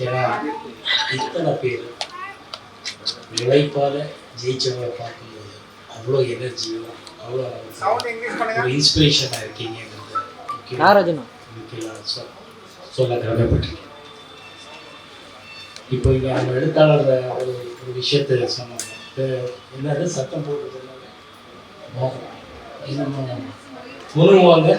ஏன்னா இத்தனை பேர் உழைப்பால் ஜெயிச்சவங்களை பார்க்கும்போது அவ்வளோ எனர்ஜியும் அவ்வளோ ஒரு இன்ஸ்பிரேஷனாக இருக்கீங்கிறது முக்கியமா- சொல்ல கடமைப்பட்டிருக்கேன். இப்போ இங்கே நம்ம எழுத்தாளர் ஒரு ஒரு விஷயத்தை சொன்னாங்க என்னது? சத்தம் என்னமோ முழுங்குவாங்க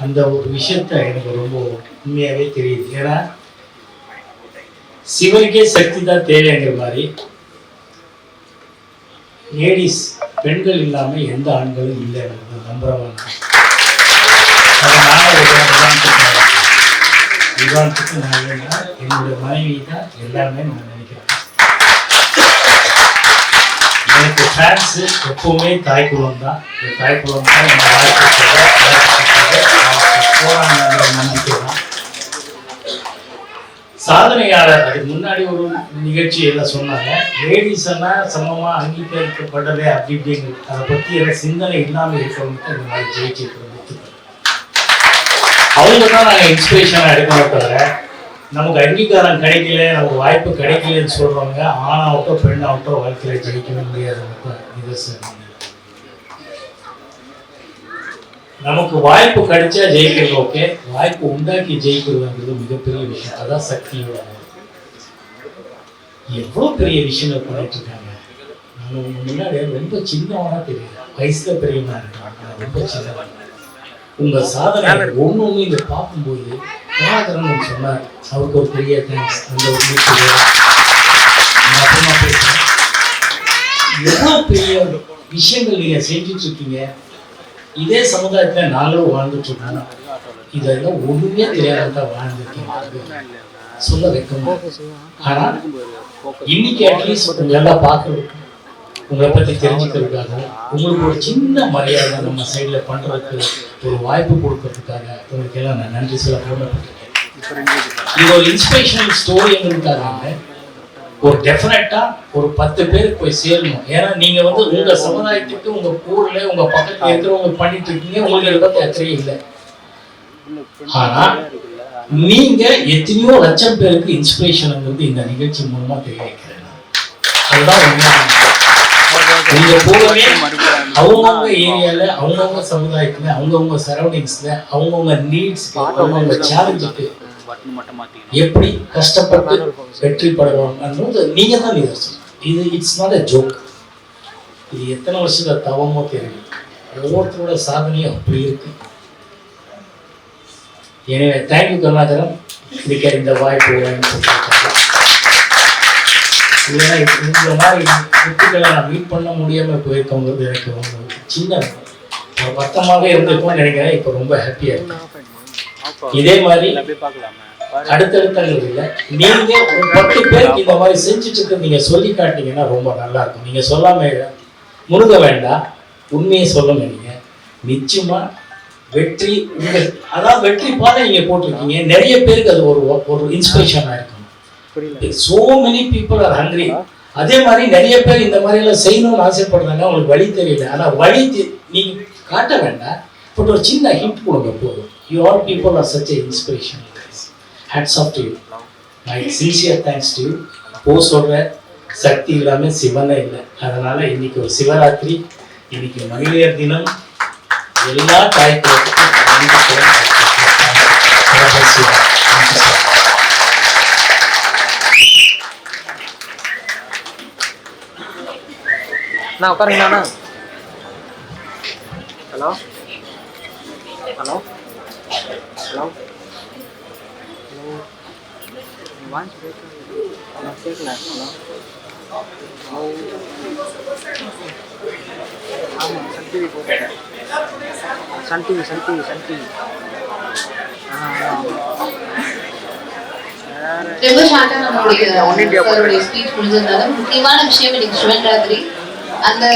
அந்த ஒரு விஷயத்த எனக்கு ரொம்ப உண்மையாகவே தெரியுது. ஏன்னா சிவனுக்கே சக்தி தான் தேவைங்கிற மாதிரி லேடிஸ் பெண்கள் இல்லாமல் எந்த ஆண்களும் இல்லை நம்புறவன் அதனால ஒரு உதாரணத்துக்கு நான் என்னன்னா என்னுடைய மனைவி தான் எல்லாமே நான் நினைக்கிறேன் எனக்கு ஃபேன்ஸ் எப்பவுமே தாய்க்குளம் தான் இந்த தாய்க்குளம் தான் என் வாழ்க்கை போராடுங்கிற நம்பிக்கை தான் சாதனையாளர் அதுக்கு முன்னாடி ஒரு நிகழ்ச்சி எல்லாம் சொன்னாங்க. லேடிஸ் எல்லாம் சமமாக அங்கீகரிக்கப்படலை அப்படி இப்படிங்கிறது அதை பற்றி எனக்கு சிந்தனை இல்லாமல் இருக்கிறவங்க இந்த மாதிரி அவங்க தான் நாங்கள் இன்ஸ்பிரேஷனாக எடுக்கணும் தவிர நமக்கு அங்கீகாரம் கிடைக்கல நமக்கு வாய்ப்பு கிடைக்கலன்னு சொல்கிறவங்க ஆணாவட்டோ பெண்ணாவட்டோ வாழ்க்கையில் ஜெயிக்கவே முடியாது நிதர்சனம் நமக்கு வாய்ப்பு கிடைச்சா ஜெயிக்கிறது ஓகே. வாய்ப்பு உண்டாக்கி ஜெயிக்கிறதுங்கிறது மிகப்பெரிய விஷயம். அதான் சக்தியோட எவ்வளோ பெரிய விஷயங்கள் பண்ணிட்டு இருக்காங்க. நான் முன்னாடி ரொம்ப சின்னவனா தெரியல வயசுல பெரியவனா இருக்காங்க ரொம்ப சின்னவன். உங்க சாதனை ஒண்ணு ஒண்ணு இங்க பார்க்கும்போது கலாகரன் சொன்னார் அவருக்கு ஒரு பெரிய தேங்க்ஸ் அந்த ஒரு மீட்டிங் அப்புறமா எவ்வளவு பெரிய விஷயங்கள் நீங்க செஞ்சுட்டு இருக்கீங்க இதே சமுதாயத்துல நாங்களும் வாழ்ந்துட்டு இருக்கோம் இதெல்லாம் ஒண்ணுமே தெரியாத வாழ்ந்துருக்கீங்க சொல்ல வைக்கணும் ஆனா இன்னைக்கு அட்லீஸ்ட் உங்க எல்லாம் பார்க்கறதுக்கு உங்களை பற்றி தெரிஞ்சுக்கிறதுக்காக உங்களுக்கு ஒரு சின்ன மரியாதை நம்ம சைடில் பண்ணுறதுக்கு ஒரு வாய்ப்பு கொடுக்கறதுக்காக உங்களுக்கு எல்லாம் நான் நன்றி சில கடமைப்பட்டிருக்கேன் இது ஒரு இன்ஸ்பிரேஷனல் ஸ்டோரிங்கிறதுக்காக ஒரு டெஃபினட்டா ஒரு பத்து பேருக்கு போய் சேரணும். ஏன்னா நீங்க வந்து உங்க சமுதாயத்துக்கு உங்க ஊர்ல உங்க பக்கத்துல இருக்கிறவங்க பண்ணிட்டு இருக்கீங்க உங்களுக்கு இதை பத்தி அக்கறை இல்லை. ஆனா நீங்க எத்தனையோ லட்சம் பேருக்கு இன்ஸ்பிரேஷன்ங்கிறது இந்த நிகழ்ச்சி மூலமா தெரிய வைக்கிறேன் அதுதான் உண்மையான நீங்க போகவே அவங்கவுங்க ஏரியால அவங்கவுங்க சமுதாயத்துல அவங்கவுங்க சரௌண்டிங்ஸ்ல அவங்கவுங்க நீட்ஸ்க்கு அவங்கவுங்க சேலஞ்சுக்கு எப்படி கஷ்டப்பட்டு வெற்றி படுவாங்கன்றது நீங்க தான் நிதர்சனம். இது இட்ஸ் நாட் அ ஜோக் இது எத்தனை வருஷத்துல தவமோ தெரியல. ஒவ்வொருத்தரோட சாதனையும் அப்படி இருக்கு. எனவே தேங்க்யூ கருணாகரன். இதுக்கு இந்த வாய்ப்பு. இல்லைன்னா இந்த மாதிரி முத்துக்களை நான் மீட் பண்ண முடியாமல் போயிருக்கவங்க எனக்கு ரொம்ப சின்ன ஒரு வருத்தமாவே இருந்திருக்கும்னு நினைக்கிறேன். இப்போ ரொம்ப ஹாப்பியா இருக்கும் இதே மாதிரி அடுத்தடுத்த இல்லை நீங்க பத்து பேருக்கு இந்த மாதிரி செஞ்சுட்டு இருக்க நீங்க சொல்லி காட்டினீங்கன்னா ரொம்ப நல்லா இருக்கும். நீங்க சொல்லாம முழுக வேண்டாம். உண்மையை சொல்லுங்க நீங்க. நிச்சயமா வெற்றி உங்க அதான் வெற்றி பாதை நீங்க போட்டிருக்கீங்க. நிறைய பேருக்கு அது ஒரு ஒரு இன்ஸ்பிரேஷனா இருக்கும். So many people are hungry அதே மாதிரி நிறைய பேர் இந்த மாதிரி எல்லாம் செய்யணும்னு ஆசைப்படுறாங்க. அவங்களுக்கு வழி தெரியல. ஆனா வழி நீங்க காட்ட வேண்டாம். பட் ஒரு சின்ன ஹிண்ட் கொடுங்க போதும். You all people are such inspiration hats off to you my sincere thanks to you போ சொல்ற சக்தி இல்லாம சிவனே இல்லை. அதனால இன்னைக்கு ஒரு சிவராத்திரி இன்னைக்கு மகளிர் தினம். எல்லா தாய்க்குறதுக்கும் நான் உட்காருங்கண்ணா. ஹலோ ஹலோ ஹலோ வாய்ஸ் கேட்கல கேட்கல ஹலோ ஆமாம் சன் டிவி போட்டுருக்கேன் சன் டிவி டிவி டிவி ரொம்ப நம்மளுடைய ஸ்பீச் முக்கியமான விஷயம் இன்னைக்கு சிவன் ராத்திரி. அந்த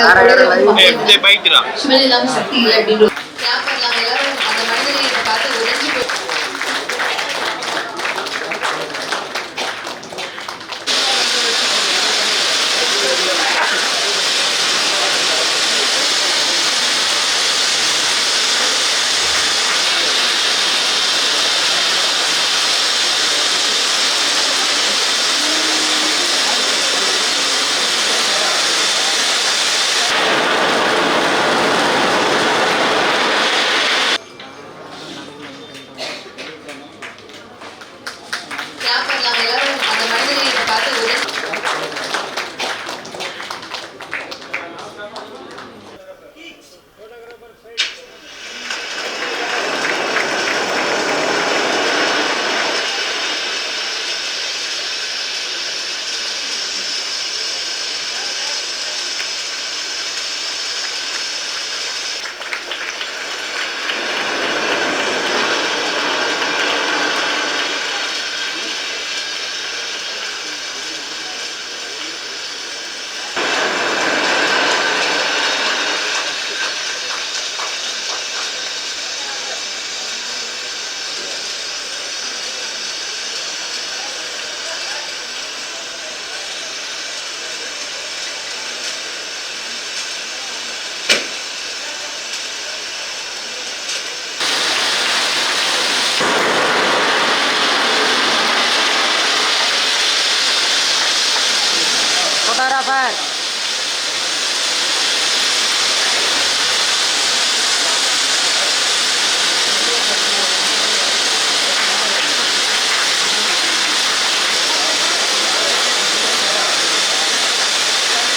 சக்தி இல்லை அப்படின்னு.